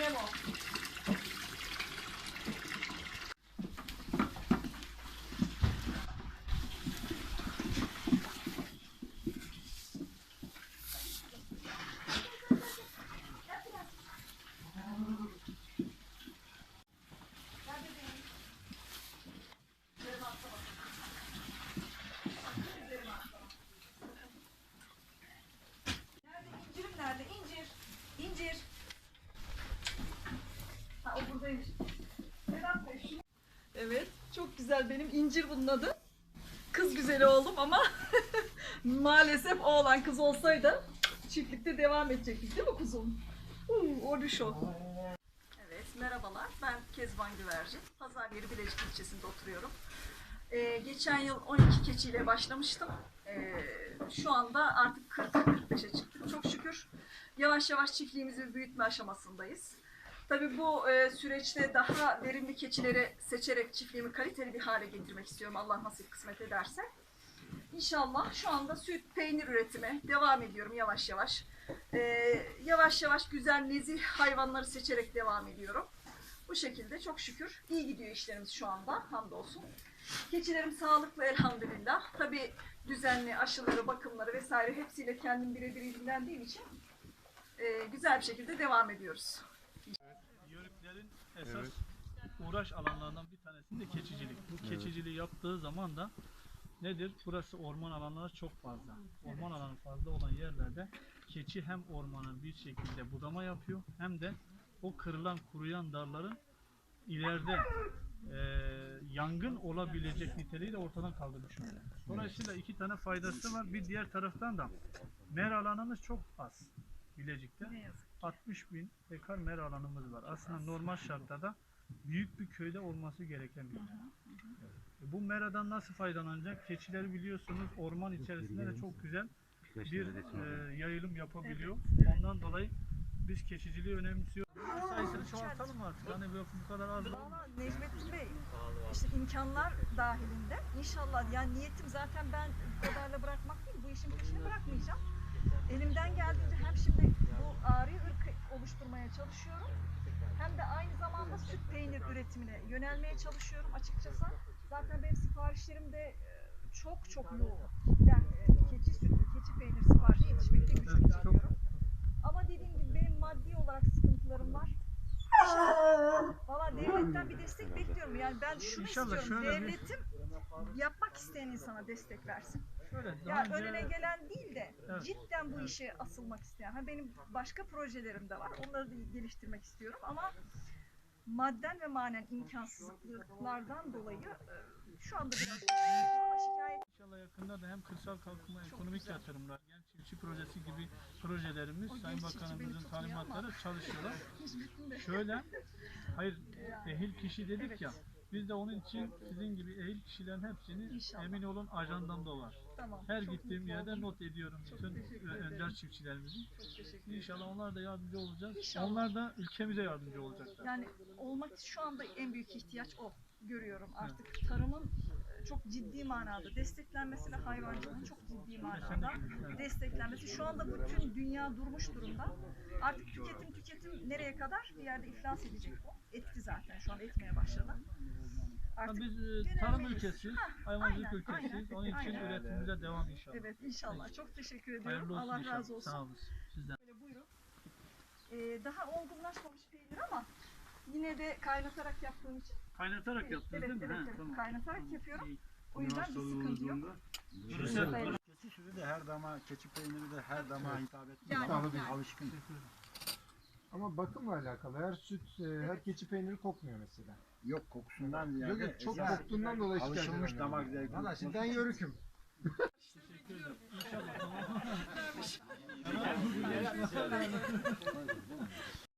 Benim Minem o. Gel bebeğim. Üzerime atlama. Üzerime atlama. Nerede incirim nerede? İncir. İncir. Ha o buradaymış. Sedat Bey şu- Evet çok güzel benim incir bunun adı. Kız güzeli oldum ama maalesef oğlan kız olsaydı çiftlikte devam edecektik değil mi kuzum? Huu, o düş o. Evet merhabalar ben Kezban Güvercin. Pazar yeri Bilecik ilçesinde oturuyorum. Ee, geçen yıl 12 keçiyle başlamıştım. Ee, şu anda artık 40-45'e çıktık çok şükür. Yavaş yavaş çiftliğimizi büyütme aşamasındayız. Tabii bu e, süreçte daha verimli keçileri seçerek çiftliğimi kaliteli bir hale getirmek istiyorum Allah nasip kısmet ederse. İnşallah şu anda süt, peynir üretimi devam ediyorum yavaş yavaş. Ee, yavaş yavaş güzel nezih hayvanları seçerek devam ediyorum. Bu şekilde çok şükür iyi gidiyor işlerimiz şu anda hamdolsun. Keçilerim sağlıklı elhamdülillah. Tabii düzenli aşıları, bakımları vesaire hepsiyle kendim birebir ilgilendiğim için e, güzel bir şekilde devam ediyoruz. Esas uğraş alanlarından bir tanesi de keçicilik. Bu keçiciliği yaptığı zaman da nedir? Burası orman alanları çok fazla. Orman alanı fazla olan yerlerde keçi hem ormanın bir şekilde budama yapıyor hem de o kırılan kuruyan dalların ileride eee, yangın olabilecek niteliği de ortadan kaldırmış oluyor. Dolayısıyla iki tane faydası var. Bir diğer taraftan da mer alanımız çok az Bilecik'te. Ne yazık. 60 bin dekar mera alanımız var. Aslında normal şartlarda büyük bir köyde olması gereken bir yer. E, Bu meradan nasıl faydalanacak? Keçileri biliyorsunuz orman içerisinde de çok güzel bir e, yayılım yapabiliyor. Ondan dolayı biz keçiciliği önemsiyoruz. Sayısını çoğaltalım mı artık. Hani böyle bu kadar az Valla Necmettin Bey, işte imkanlar dahilinde inşallah yani niyetim zaten ben bu kadarla bırakmak değil, bu işin peşini bırakmayacağım. Elimden geldiğince hem şimdi bu oluşturmaya çalışıyorum hem de aynı zamanda süt peynir üretimine yönelmeye çalışıyorum açıkçası. Zaten benim siparişlerim de e, çok çok yoğun. Kitlen, e, keçi sütü, keçi peynir siparişi yetişmekte güçlük Evet, çok- çekiyorum. Ama dediğim gibi benim maddi olarak sıkıntılarım var. Valla devletten bir destek bekliyorum. Yani ben şunu İnşallah istiyorum. şöyle bir- Devletim yapmak isteyen insana destek versin. Şöyle daha Ya önce önüne gelen değil de Evet. cidden bu işe asılmak isteyen. Ha benim başka projelerim de var. Onları da geliştirmek istiyorum ama madden ve manen imkansızlıklardan dolayı e, şu anda biraz ama şikayet İnşallah yakında da hem kırsal kalkınma, ekonomik güzel. yatırımlar, genç çiftçi projesi gibi projelerimiz O Sayın genç çiftçi beni Bakanımızın tutmuyor ama. talimatları çalışıyorlar. Şöyle, hayır ehil kişi dedik Evet. ya, biz de onun için sizin gibi ehil kişilerin hepsini İnşallah. emin olun ajandamda var. Tamam. Her çok gittiğim yerde not ediyorum Çok bütün önder teşekkür ederim. İnşallah onlar da yardımcı olacağız. İnşallah. Onlar da ülkemize yardımcı olacaklar. Yani olmak şu anda en büyük ihtiyaç o görüyorum artık tarımın e, çok ciddi manada desteklenmesi ve hayvancılığın çok ciddi manada desteklenmesi. Şu anda bütün dünya durmuş durumda. Artık tüketim tüketim nereye kadar bir yerde iflas edecek bu. Etti zaten şu an etmeye başladı. Artık biz e, tarım ülkesiyiz, Ha, hayvancılık ülkesiyiz. Onun için aynen. üretimimize devam inşallah. evet inşallah. Çok teşekkür ediyorum. Allah inşallah. razı olsun. Sağ olun. Sizden. Böyle buyurun. Ee, daha olgunlaşmamış peynir ama yine de kaynatarak yaptığım için Kaynatarak Evet, yaptınız evet, değil mi? evet, Ha, evet. tamam. Kaynatarak Tamam, yapıyorum. iyi. O yüzden bir sıkıntı yok. Keçi sütü de her dama, keçi peyniri de her dama hitap etmiyor Yani- ama yani. alışkın. Ama bakımla alakalı. Her süt, e, her keçi peyniri kokmuyor mesela. Yok kokusundan ziyade. Yok yok çok esas koktuğundan dolayı şikayet Alışılmış damak zevki. Valla şimdi ben yörüküm.